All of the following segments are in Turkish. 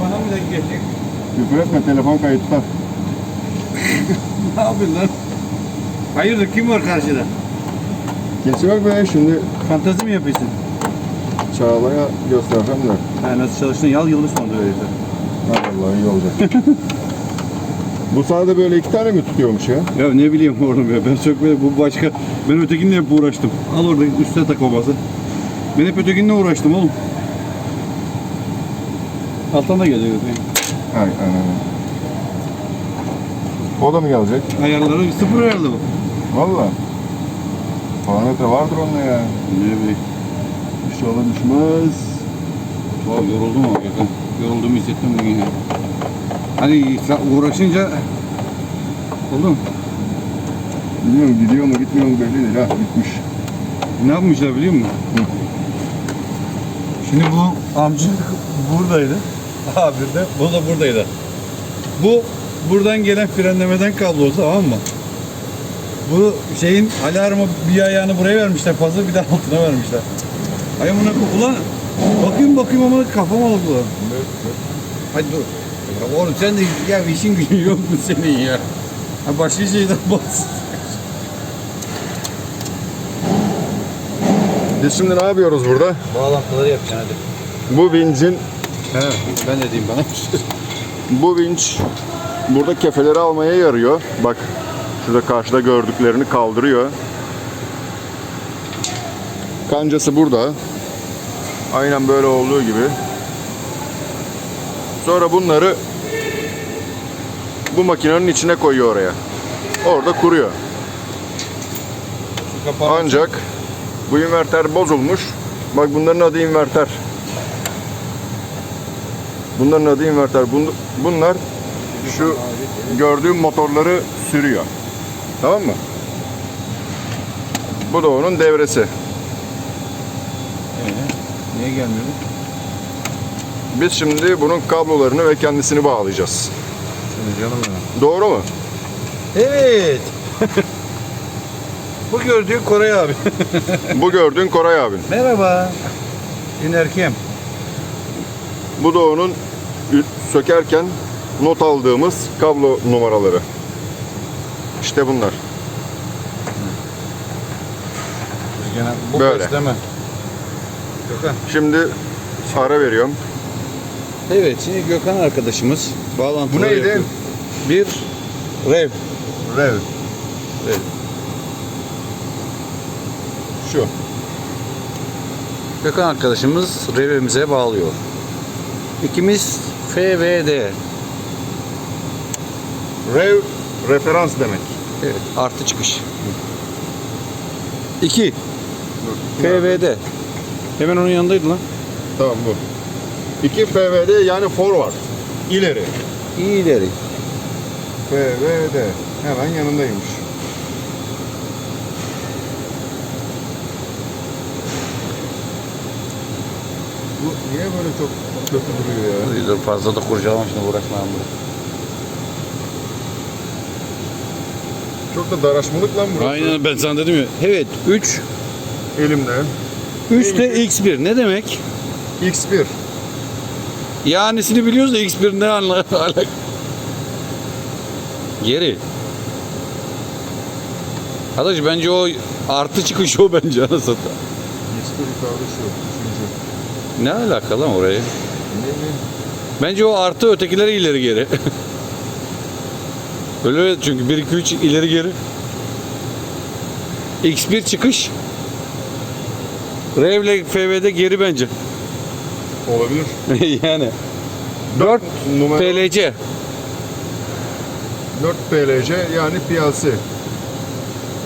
Bana mı denk gelecek? Küfür etme telefon kayıtta. Ne yapıyorsun lan? Hayırdır kim var karşıda? Kesin yok be şimdi Fantazi mi yapıyorsun? Çağla'ya göstereceğim de. Ha, nasıl çalıştın? Yal yılmış mı oldu öyleyse? Ha vallahi iyi olacak. Bu sahada böyle iki tane mi tutuyormuş ya? Ya ne bileyim oğlum ya ben sökmede bu başka. Ben ötekinle hep uğraştım. Al orada üstte tak babası. Ben hep ötekinle uğraştım oğlum. Alttan da gelecek. Hay anam. O da mı gelecek? Ayarları sıfır ayarlı bu. Valla. Parametre vardır onda ya. Ne bileyim. İnşallah düşmez. Vallahi yoruldum ama yakın. Yorulduğumu hissettim bugün ya. Hani uğraşınca oldu mu? Bilmiyorum gidiyor mu gitmiyor mu belli değil ha bitmiş. Ne yapmışlar biliyor musun? Şimdi bu amca buradaydı. Abi de bu da buradaydı. Bu buradan gelen frenlemeden kablo tamam mı? Bu şeyin alarmı bir ayağını buraya vermişler fazla bir de altına vermişler. Ay amına ko- ulan bakayım bakayım ama kafam alıp ulan. Hadi dur. Ya oğlum sen de ya işin gücün yok mu senin ya? Ha başka şeyden bas. Biz şimdi ne yapıyoruz burada? Bağlantıları yapacaksın hadi. Bu vincin, He, ben de diyeyim bana. bu vinç burada kefeleri almaya yarıyor. Bak şurada karşıda gördüklerini kaldırıyor. Kancası burada. Aynen böyle olduğu gibi. Sonra bunları bu makinenin içine koyuyor oraya. Orada kuruyor. Ancak bu inverter bozulmuş. Bak bunların adı inverter. Bunların adı inverter. Bun- Bunlar şu gördüğüm motorları sürüyor. Tamam mı? Bu da onun devresi. Ee, niye gelmiyor? Biz şimdi bunun kablolarını ve kendisini bağlayacağız. Canım benim. Doğru mu? Evet. Bu gördüğün Koray abi. Bu gördüğün Koray abin. Merhaba. Ünerkem. Bu da onun sökerken not aldığımız kablo numaraları. İşte bunlar. Gene bu Böyle. besleme. Gökhan. Şimdi ara veriyorum. Evet şimdi Gökhan arkadaşımız bağlantıları Bu neydi? yapıyor. Bir rev. Rev. Rev. Şu. Gökhan arkadaşımız revimize bağlıyor. İkimiz FVD. Rev referans demek. Evet, artı çıkış. 2. FVD. Hemen onun yanındaydı lan. Tamam bu. 2 FVD yani forward. İleri. İyileri. FVD. Hemen yanındaymış. Bu niye böyle çok kötü duruyor ya? Dur fazla da kurcalama şimdi uğraşmayalım burada. Çok da daraşmalık lan burası. Aynen ben sana dedim ya. Evet 3. Elimde. 3 de X1 ne demek? X1. Yanisini biliyoruz da X1 ne anla alak. Geri. Arkadaş bence o artı çıkış o bence anasını. X1 yukarıda şu. Üçüncü. Ne alaka lan bileyim. Bence o artı ötekileri ileri geri. Öyle çünkü 1 2 3 ileri geri. X1 çıkış. Rev ile FV'de geri bence. Olabilir. yani 4 numara PLC. 4 PLC yani PLC.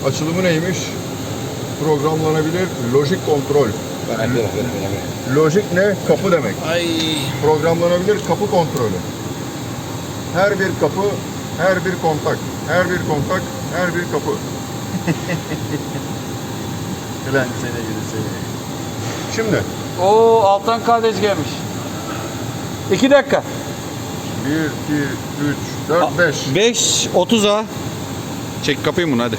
Açılımı neymiş? Programlanabilir lojik kontrol. Lojik ne? Kapı demek. Ay. Programlanabilir kapı kontrolü. Her bir kapı, her bir kontak, her bir kontak, her bir kapı. Ulan seni gidi seni. Şimdi Oo Altan kardeş gelmiş. 2 dakika. 1, 2, 3, 4, 5. 5 30'a. Çek kapıyı bunu hadi.